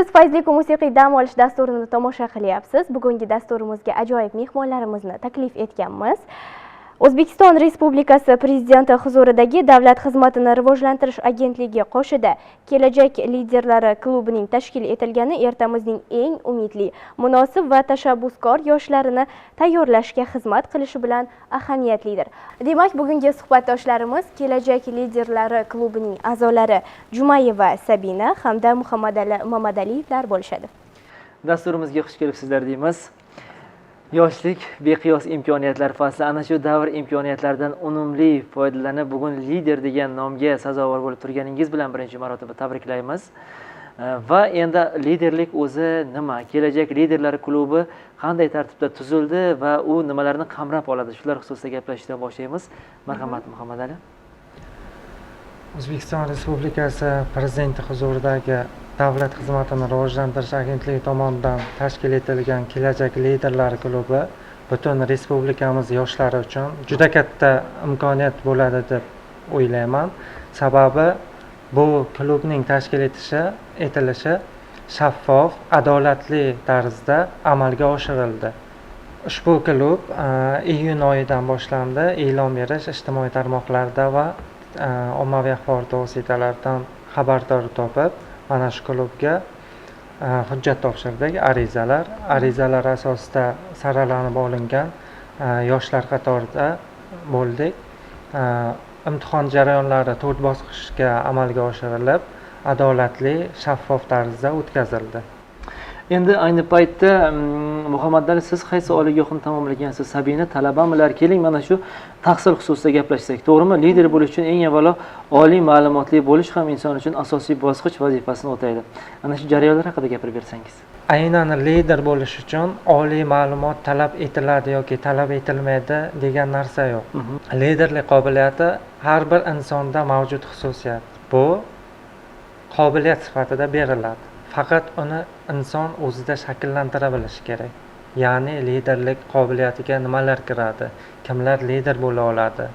siz fayzli musiqiy dam olish dasturini tomosha qilyapsiz. Bugungi dasturimizga ajoyib mehmonlarimizni taklif etganmiz. O'zbekiston respublikasi prezidenti huzuridagi davlat xizmatini rivojlantirish agentligi qoshida kelajak liderlari klubining tashkil etilgani ertamizning eng umidli munosib va tashabbuskor yoshlarini tayyorlashga xizmat qilishi bilan ahamiyatlidir. Demak bugungi suhbatdoshlarimiz kelajak liderlari klubining a'zolari jumayeva sabina hamda muhammadali mamadaliyevlar bo'lishadi. Dasturimizga xush kelibsizlar deymiz. Yoshlik beqiyos imkoniyatlar fasli. Ana shu davr imkoniyatlaridan unumli foydalanib bugun lider degan nomga sazovor bo'lib turganingiz bilan birinchi marotaba tabriklaymiz. Va endi liderlik o'zi nima? Kelajak liderlar klubi qanday tartibda tuzildi va u nimalarni qamrab oladi? Shular xususida gaplashishdan boshlaymiz. Marhamat muhammad ali o'zbekiston respublikasi prezidenti huzuridagi davlat xizmatini rivojlantirish agentligi tomonidan tashkil etilgan kelajak liderlari klubi butun respublikamiz yoshlari uchun juda katta imkoniyat bo'ladi deb o'ylayman. Sababi bu klubning tashkil etishi etilishi shaffof adolatli tarzda amalga oshirildi. Ushbu klub e, iyun oyidan boshlandi. E'lon berish ijtimoiy tarmoqlarda va Э, ommaviy axborot vositalaridan xabardor topib mana shu klubga э, hujjat topshirdik. Arizalar. Arizalar asosida saralanib olingan э, yoshlar qatorida bo'ldik. Imtihon jarayonlari to'rt bosqichga amalga oshirilib adolatli shaffof tarzda o'tkazildi. Endi ayni paytda mm, muhammadali siz qaysi oliygohni tamomlagansiz? Sabina talabamilar keling mana shu tahsil xususida gaplashsak to'g'rimi? Lider bo'lish uchun eng avvalo oliy ma'lumotli bo'lish ham inson uchun asosiy bosqich vazifasini o'taydi. Ana shu jarayonlar haqida gapirib bersangiz. Aynan lider bo'lish uchun oliy ma'lumot talab etiladi yoki talab etilmaydi degan narsa yo'q. Mhm. liderlik qobiliyati har bir insonda mavjud xususiyat. Bu qobiliyat sifatida beriladi faqat uni inson o'zida shakllantira bilishi kerak. Ya'ni liderlik qobiliyatiga nimalar kiradi? Kimlar lider bo'la oladi?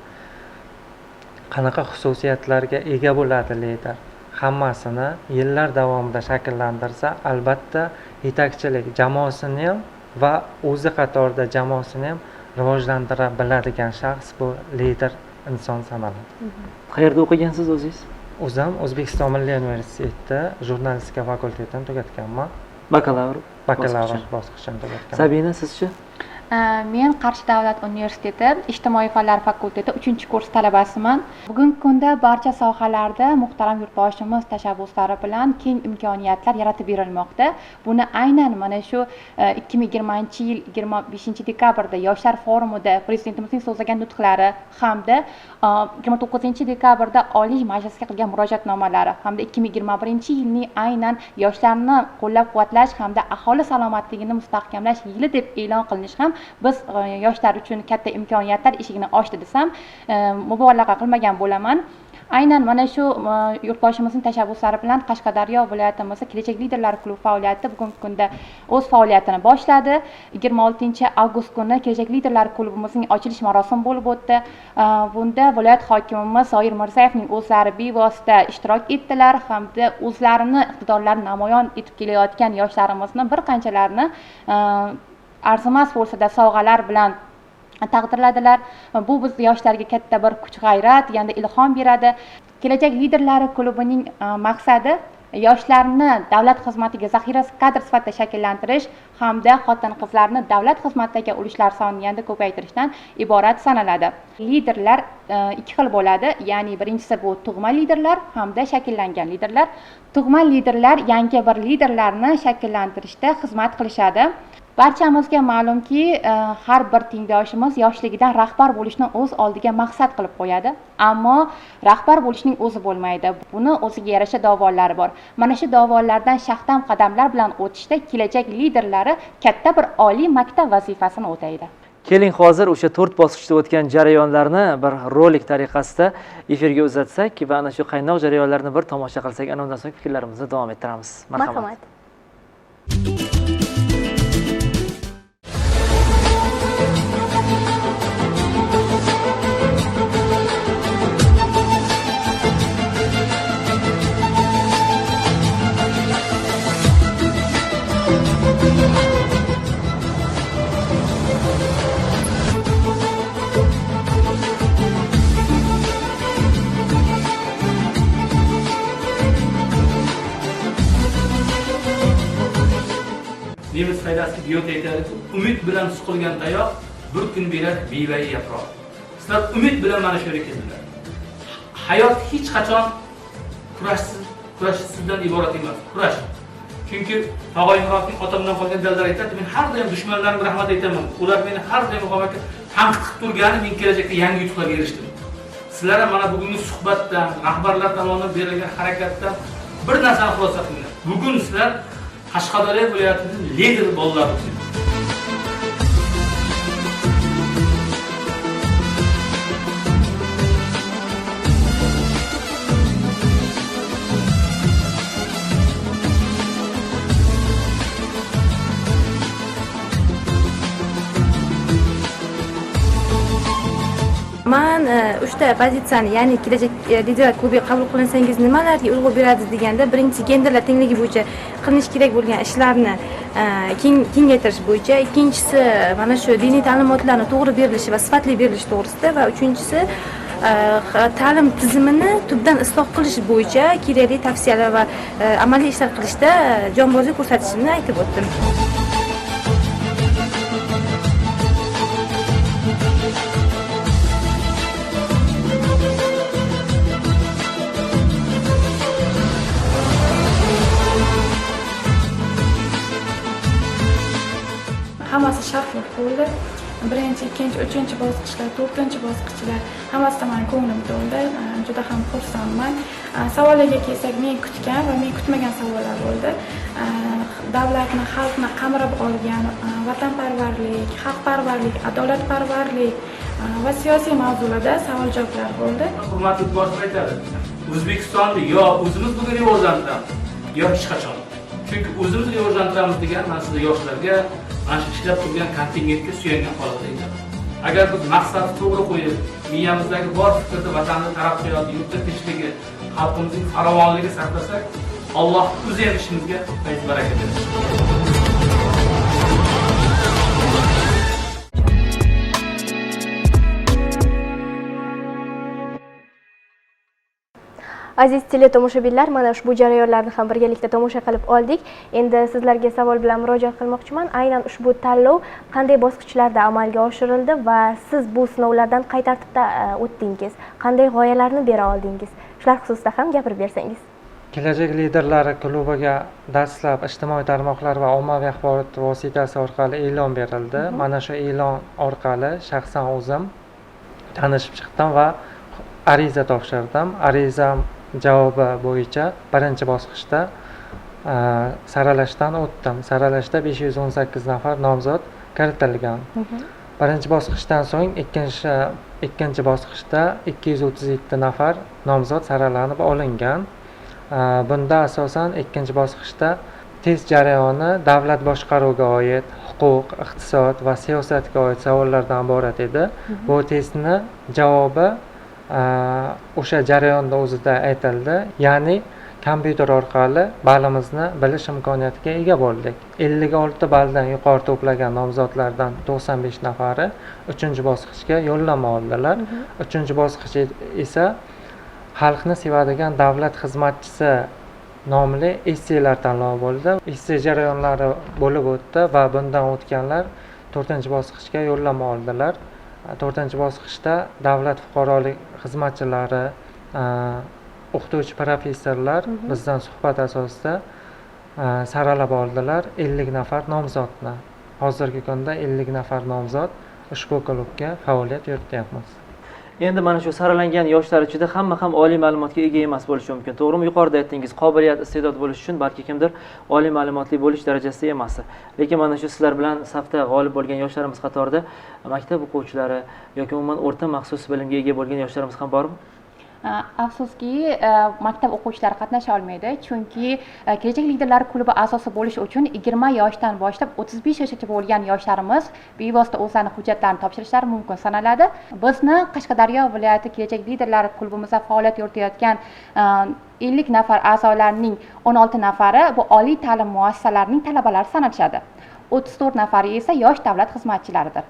Qanaqa xususiyatlarga ega bo'ladi lider? Hammasini yillar davomida shakllantirsa albatta yetakchilik jamoasini ham va o'zi qatorida jamoasini ham rivojlantira biladigan shaxs bu lider inson sanaladi. Qayerda o'qigansiz o'zingiz? O'zim o'zbekiston milliy universitetida jurnalistika fakultetini tugatganman. Bakalavr bakalavr bosqichini tugatganman. Sabina sizchi Э, men qarshi davlat universiteti ijtimoiy fanlar fakulteti uchinchi kurs talabasiman. Bugungi kunda barcha sohalarda muhtaram yurtboshimiz tashabbuslari bilan keng imkoniyatlar yaratib berilmoqda. Buni aynan mana shu e, ikki ming yigirmanchi yil yigirma beshinchi dekabrda yoshlar forumida prezidentimizning so'zlagan nutqlari hamda e, yigirma to'qqizinchi dekabrda oliy majlisga qilgan murojaatnomalari hamda ikki ming yigirma birinchi yilning aynan yoshlarni qo'llab quvvatlash hamda aholi salomatligini mustahkamlash yili deb e'lon qilinishi ham biz e, yoshlar uchun katta imkoniyatlar eshigini ochdi desam e, mubolag'a qilmagan bo'laman. Aynan mana shu e, yurtboshimizning tashabbuslari bilan qashqadaryo viloyatimizda kelajak liderlar klubi faoliyati bugungi kunda o'z faoliyatini boshladi. Yigirma oltinchi avgust kuni kelajak liderlar klubimizning ochilish marosimi bo'lib o'tdi. E, bunda viloyat hokimimiz zoir mirzayevning o'zlari bevosita ishtirok etdilar hamda o'zlarini iqtidorlarini namoyon etib kelayotgan yoshlarimizni bir qanchalarini arzimas bo'lsada sovg'alar bilan taqdirladilar. Bu biz yoshlarga katta bir kuch g'ayrat yana ilhom beradi. Kelajak liderlari klubining e, maqsadi yoshlarni davlat xizmatiga zaxira kadr sifatida shakllantirish hamda xotin qizlarni davlat xizmatidagi ulushlar sonini yanada ko'paytirishdan iborat sanaladi. Liderlar e, ikki xil bo'ladi. Ya'ni birinchisi bu tug'ma liderlar hamda shakllangan liderlar. Tug'ma liderlar yangi bir liderlarni shakllantirishda xizmat qilishadi. Barchamizga ma'lumki e, har bir tengdoshimiz yoshligidan rahbar bo'lishni o'z oldiga maqsad qilib qo'yadi ammo rahbar bo'lishning o'zi bo'lmaydi. Buni o'ziga yarasha dovonlari bor. Mana shu dovonlardan shahdam qadamlar bilan o'tishda kelajak liderlari katta bir oliy maktab vazifasini o'taydi. Keling hozir o'sha to'rt bosqichda o'tgan jarayonlarni bir rolik tariqasida efirga uzatsak va ana shu qaynoq jarayonlarni bir tomosha qilsak ana undan so'ng fikrlarimizni davom ettiramiz. Marhamat. Marhamat nemis foydasiga aytadiki umid bilan suqilgan tayoq bir kun berar bevay yaproq. Sizlar umid bilan mana shu yerga keldilar hayot hech qachon kurashsiz kurashsizdan iborat emas kurash. Chunki tog'ay murodning otamdan qolgan dallar aytadi men har doim dushmanlarimga rahmat aytaman. Ular meni har doim muqomatga tanqid qilib turgani men kelajakda yangi yutuqlarga erishdim. Sizlar ham mana bugungi suhbatdan rahbarlar tomonidan berilgan harakatdan bir narsani xulosa qilinglar. Bugun sizlar qashqadaryo viloyatining lider bolalar man e, uchta pozitsiyani ya'ni kelajak e, liderlar klubiga qabul qilinsangiz nimalarga urg'u beradi deganda birinchi genderlar tengligi bo'yicha qilinishi kerak bo'lgan ishlarni e, kengaytirish bo'yicha ikkinchisi mana shu diniy ta'limotlarni to'g'ri berilishi va sifatli berilishi to'g'risida va uchinchisi ta'lim tizimini tubdan isloh qilish bo'yicha kerakli tavsiyalar va amaliy ishlar qilishda jonbozlik ko'rsatishimni aytib o'tdim. Bo'ldi birinchi ikkinchi uchinchi bosqichlar to'rtinchi bosqichlar hammasidan mani ko'nglim to'ldi juda ham xursandman. Savollarga kelsak men kutgan va men kutmagan savollar bo'ldi. Davlatni xalqni qamrab olgan vatanparvarlik xalqparvarlik adolatparvarlik va siyosiy mavzularda savol javoblar bo'ldi hurmatli boshliq aytadi. O'zbekistonni yo o'zimiz bugun rivojlantiramiz yo hech qachon. Chunki o'zimiz rivojlantiramiz degan man sizlar yoshlarga mana shu ishlab turgan kontingentga suyangan holatda aytadi agar biz maqsadni to'g'ri qo'yib miyamizdagi bor fikrni vatanni taraqqiyoti yurtni tinchligi xalqimizning farovonligi saqlasak alloh o'zi ham ishimizga fayz baraka beradi aziz teletomoshabinlar mana ushbu jarayonlarni ham birgalikda tomosha qilib oldik. Endi sizlarga savol bilan murojaat qilmoqchiman. Aynan ushbu tanlov qanday bosqichlarda amalga oshirildi va siz bu sinovlardan qay tartibda e, o'tdingiz? Qanday g'oyalarni bera oldingiz? Shular xususida ham gapirib bersangiz. Kelajak liderlari klubiga dastlab ijtimoiy tarmoqlar va ommaviy axborot vositasi orqali e'lon berildi. Mana shu e'lon orqali shaxsan o'zim tanishib chiqdim va ariza topshirdim. Arizam javobi bo'yicha birinchi bosqichda e, saralashdan o'tdim. Saralashda besh yuz o'n sakkiz nafar nomzod kiritilgan. Birinchi bosqichdan so'ng ikkinchi ikkinchi bosqichda ikki yuz o'ttiz yetti nafar nomzod saralanib olingan. Э, bunda asosan ikkinchi bosqichda test jarayoni davlat boshqaruviga oid huquq iqtisod va siyosatga oid savollardan iborat edi. Bu testni javobi o'sha jarayonni o'zida aytildi. Ya'ni kompyuter orqali balimizni bilish imkoniyatiga ega bo'ldik. Ellik olti balldan yuqori to'plagan nomzodlardan to'qson besh nafari uchinchi bosqichga yo'llanma oldilar. Uchinchi bosqich esa xalqni sevadigan davlat xizmatchisi nomli esselar tanlovi bo'ldi. Esse jarayonlari bo'lib o'tdi va bundan o'tganlar to'rtinchi bosqichga yo'llanma oldilar to'rtinchi bosqichda davlat fuqarolik xizmatchilari o'qituvchi professorlar bizdan suhbat asosida saralab oldilar ellik nafar nomzodni. Hozirgi kunda ellik nafar nomzod ushbu klubga faoliyat yurityapmiz endi mana shu saralangan yoshlar ichida hamma ham oliy ma'lumotga ega emas bo'lishi mumkin. To'g'rimi? Yuqorida aytdingiz qobiliyat iste'dod bo'lishi uchun balki kimdir oliy ma'lumotli bo'lish darajasida emas. Lekin mana shu sizlar bilan safda g'olib bo'lgan yoshlarimiz qatorida maktab o'quvchilari yoki umuman o'rta maxsus bilimga ega bo'lgan yoshlarimiz ham bormi? Э, afsuski э, maktab o'quvchilari qatnasha olmaydi. Chunki e, kelajak liderlar klubi a'zosi bo'lish uchun yigirma yoshdan boshlab o'ttiz besh yoshgacha bo'lgan yoshlarimiz bevosita o'zlarini hujjatlarini topshirishlari mumkin sanaladi. Bizni qashqadaryo viloyati kelajak liderlari klubimizda faoliyat yuritayotgan e, ellik nafar a'zolarning o'n olti nafari bu oliy ta'lim muassasalarining talabalari sanalishadi. O'ttiz to'rt nafari esa yosh davlat xizmatchilaridir.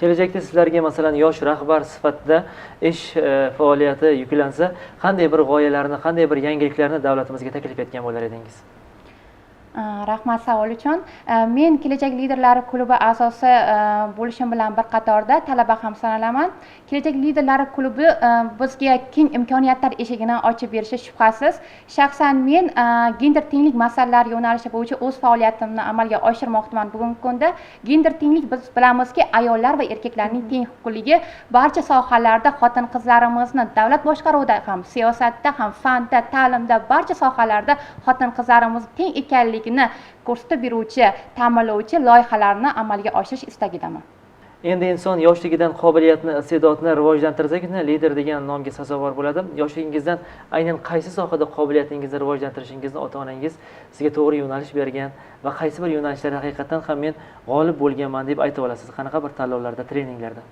Kelajakda sizlarga masalan yosh rahbar sifatida ish e, faoliyati yuklansa qanday bir g'oyalarni qanday bir yangiliklarni davlatimizga taklif etgan bo'lar edingiz? Э, rahmat savol uchun. Э, men kelajak liderlari klubi a'zosi э, bo'lishim bilan bir qatorda talaba ham sanalaman. Kelajak liderlari klubi e, bizga keng imkoniyatlar eshigini ochib berishi shubhasiz. Shaxsan men e, gender tenglik masalalari yo'nalishi bo'yicha o'z faoliyatimni amalga oshirmoqdaman bugungi kunda. Gender tenglik biz bilamizki ayollar va erkaklarning teng huquqligi barcha sohalarda xotin qizlarimizni davlat boshqaruvida ham siyosatda ham fanda ta'limda barcha sohalarda xotin qizlarimiz teng ekanligini ko'rsatib beruvchi ta'minlovchi loyihalarni amalga oshirish istagidaman endi inson yoshligidan qobiliyatni iste'dodni rivojlantirsagina lider degan nomga sazovor bo'ladi. Yoshligingizdan aynan qaysi sohada qobiliyatingizni rivojlantirishingizni ota onangiz sizga to'g'ri yo'nalish bergan va qaysi bir yo'nalishlarda haqiqatdan ham men g'olib bo'lganman deb aytib olasiz. Qanaqa bir tanlovlarda treninglarda?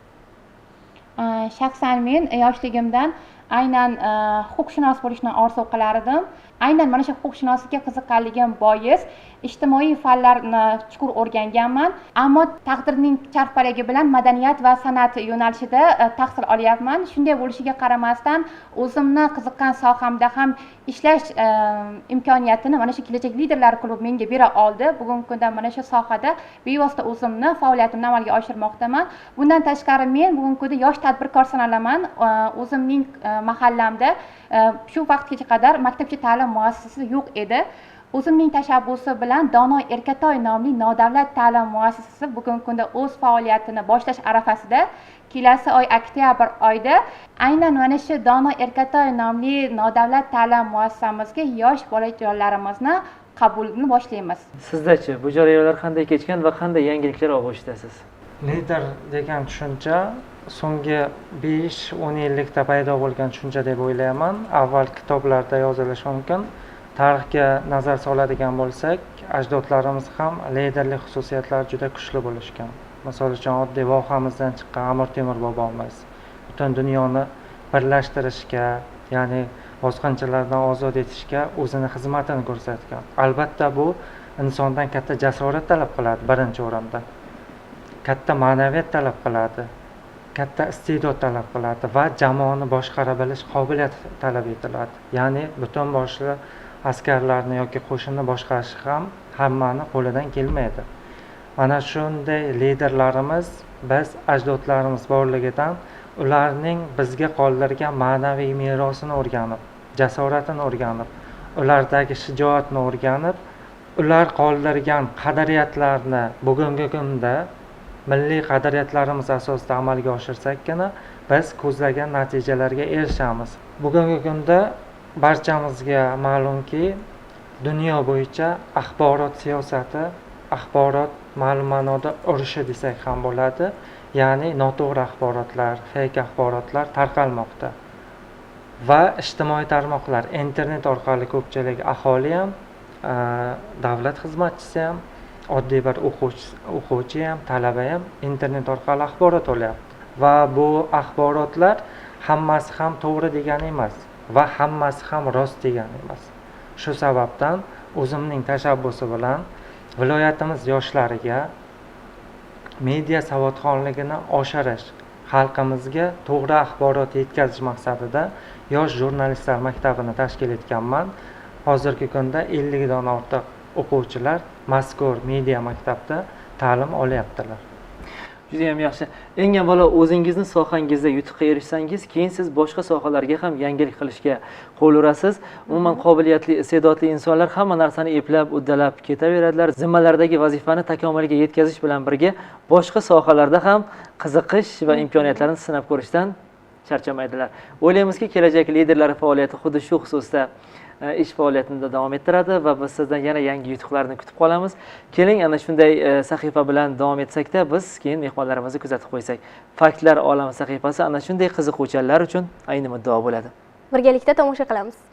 Shaxsan men yoshligimdan aynan e, huquqshunos bo'lishni orzu qilar edim aynan mana shu huquqshunoslikka qiziqqanligim bois ijtimoiy fanlarni chuqur o'rganganman. Ammo taqdirning charxpalagi bilan madaniyat va san'at yo'nalishida e, tahsil olyapman. Shunday bo'lishiga qaramasdan o'zimni qiziqqan sohamda ham ishlash e, imkoniyatini mana shu kelajak liderlar klubi menga bera oldi. Bugungi kunda mana shu sohada bevosita o'zimni faoliyatimni amalga oshirmoqdaman. Bundan tashqari men bugungi kunda yosh tadbirkor sanalaman. O'zimning mahallamda shu vaqtgacha qadar maktabgacha ta'lim muassasasi yo'q edi. O'zimning tashabbusi bilan dono erkatoy nomli nodavlat ta'lim muassasasi bugungi kunda o'z faoliyatini boshlash arafasida kelasi oy oktyabr oyida aynan mana shu dono erkatoy nomli nodavlat ta'lim muassasamizga yosh bolajonlarimizni qabulni boshlaymiz. Sizdachi bu jarayonlar qanday kechgan va qanday yangiliklar olib boshdasiz lider degan tushuncha so'nggi besh o'n yillikda paydo bo'lgan tushuncha deb o'ylayman. Avval kitoblarda yozilishi mumkin. Tarixga nazar soladigan bo'lsak ajdodlarimiz ham liderlik xususiyatlari juda kuchli bo'lishgan. Misol uchun oddiy vohamizdan chiqqan amir temur bobomiz butun dunyoni birlashtirishga ya'ni bosqinchilardan ozod etishga o'zini xizmatini ko'rsatgan. Albatta bu insondan katta jasorat talab qiladi birinchi o'rinda. Katta ma'naviyat talab qiladi. Katta iste'dod talab qiladi va jamoani boshqara bilish qobiliyati talab etiladi. Ya'ni butun boshli askarlarni yoki qo'shinni boshqarish ham hammani qo'lidan kelmaydi. Mana shunday liderlarimiz biz ajdodlarimiz borligidan ularning bizga qoldirgan ma'naviy merosini o'rganib jasoratini o'rganib ulardagi shijoatni o'rganib ular qoldirgan qadriyatlarni bugungi kunda milliy qadriyatlarimiz asosida amalga oshirsakgina biz ko'zlagan natijalarga erishamiz. Bugungi kunda barchamizga ma'lumki dunyo bo'yicha axborot siyosati axborot ma'lum ma'noda urushi desak ham bo'ladi ya'ni noto'g'ri axborotlar fake axborotlar tarqalmoqda. Va ijtimoiy tarmoqlar internet orqali ko'pchilik aholi ham davlat xizmatchisi ham oddiy bir o'quvchi ham talaba ham internet orqali axborot olyapti. Va bu axborotlar hammasi ham to'g'ri degani emas va hammasi ham rost degani emas. Shu sababdan o'zimning tashabbusi bilan viloyatimiz yoshlariga media savodxonligini oshirish xalqimizga to'g'ri axborot yetkazish maqsadida yosh jurnalistlar maktabini tashkil etganman. Hozirgi kunda ellikdan ortiq o'quvchilar mazkur media maktabda ta'lim olyaptilar. Judayam yaxshi. Eng avvalo o'zingizni sohangizda yutuqqa erishsangiz keyin siz boshqa sohalarga ham yangilik qilishga qo'l urasiz. Umuman qobiliyatli iste'dodli insonlar hamma narsani eplab uddalab ketaveradilar. Zimmalaridagi vazifani takomiliga yetkazish bilan birga boshqa sohalarda ham qiziqish va imkoniyatlarni sinab ko'rishdan charchamaydilar. O'ylaymizki kelajak liderlari faoliyati xuddi shu xususda E, ish faoliyatini davom ettiradi va biz sizdan yana yangi yutuqlarni kutib qolamiz. Keling ana shunday e, sahifa bilan davom etsakda biz keyin mehmonlarimizni kuzatib qo'ysak. Faktlar olami sahifasi ana shunday qiziquvchanlar uchun ayni muddao bo'ladi. Birgalikda tomosha qilamiz.